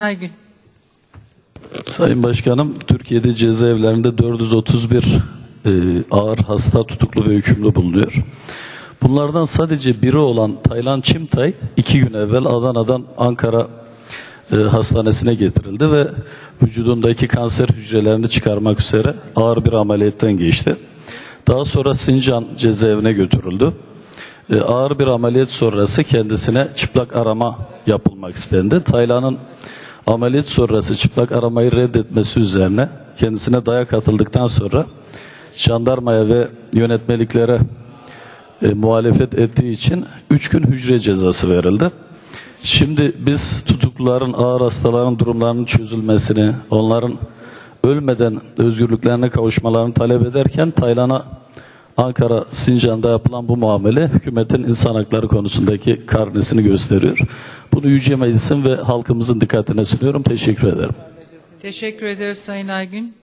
Aygün. Sayın Başkanım, Türkiye'de cezaevlerinde 431 e, ağır hasta tutuklu ve hükümlü bulunuyor. Bunlardan sadece biri olan Taylan Çimtay iki gün evvel Adana'dan Ankara e, hastanesine getirildi ve vücudundaki kanser hücrelerini çıkarmak üzere ağır bir ameliyetten geçti. Daha sonra Sincan cezaevine götürüldü. E, ağır bir ameliyat sonrası kendisine çıplak arama yapılmak istendi. Taylan'ın ameliyat sonrası çıplak aramayı reddetmesi üzerine kendisine dayak atıldıktan sonra jandarmaya ve yönetmeliklere e, muhalefet ettiği için 3 gün hücre cezası verildi. Şimdi biz tutukluların, ağır hastaların durumlarının çözülmesini, onların ölmeden özgürlüklerine kavuşmalarını talep ederken Taylan'a Ankara Sincan'da yapılan bu muamele hükümetin insan hakları konusundaki karnesini gösteriyor. Bunu Yüce Meclis'in ve halkımızın dikkatine sunuyorum. Teşekkür ederim. Teşekkür ederiz Sayın Aygün.